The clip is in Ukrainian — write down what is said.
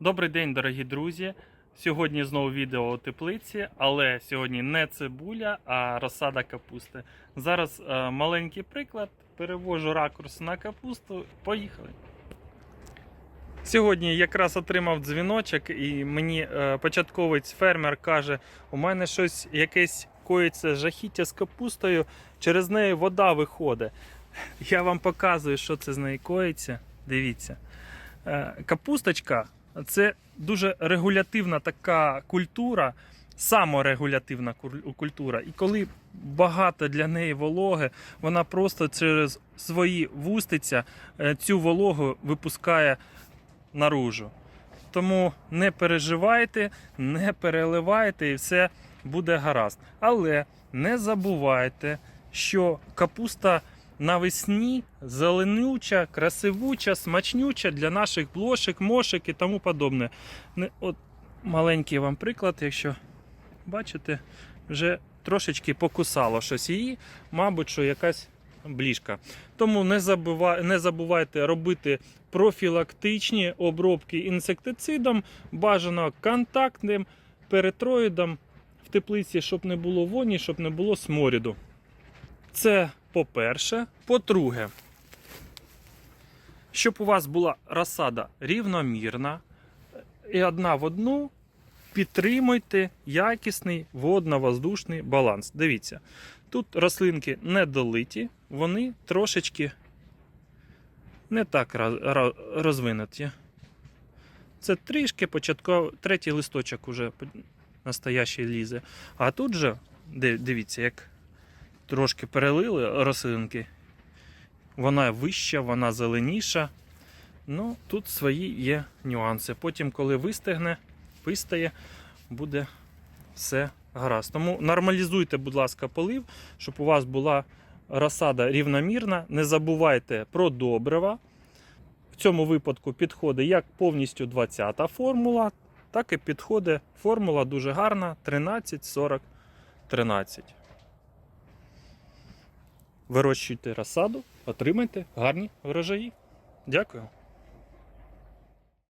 Добрий день, дорогі друзі. Сьогодні знову відео у теплиці, але сьогодні не цибуля, а розсада капусти. Зараз е, маленький приклад. Перевожу ракурс на капусту. Поїхали. Сьогодні якраз отримав дзвіночок, і мені е, початковець фермер каже: у мене щось якесь коїться жахіття з капустою, через неї вода виходить. Я вам показую, що це з нею коїться. Дивіться. Е, Капусточка це дуже регулятивна така культура, саморегулятивна культура. І коли багато для неї вологи, вона просто через свої вустиця е, цю вологу випускає наружу. Тому не переживайте, не переливайте і все буде гаразд. Але не забувайте, що капуста навесні зеленюча, красивуча, смачнюча для наших блошик, мошик і тому подобне. От маленький вам приклад, якщо бачите, вже трошечки покусало щось її, мабуть, що якась бліжка. Тому не, забува... не забувайте робити профілактичні обробки інсектицидом, бажано контактним перетроїдом в теплиці, щоб не було воні, щоб не було сморіду. Це по-перше. По-друге, щоб у вас була розсада рівномірна і одна в одну, підтримуйте якісний водно-воздушний баланс. Дивіться, тут рослинки не долиті, вони трошечки не так розвинуті. Це трішки початково, третій листочок уже настоящий лізе. А тут же, дивіться, як трошки перелили рослинки. Вона вища, вона зеленіша. Ну, тут свої є нюанси. Потім, коли вистигне, вистає, буде все гаразд. Тому нормалізуйте, будь ласка, полив, щоб у вас була розсада рівномірна. Не забувайте про добрива. В цьому випадку підходить як повністю 20-та формула, так і підходить формула дуже гарна 13, 40, 13. Вирощуйте розсаду, отримайте гарні врожаї. Дякую.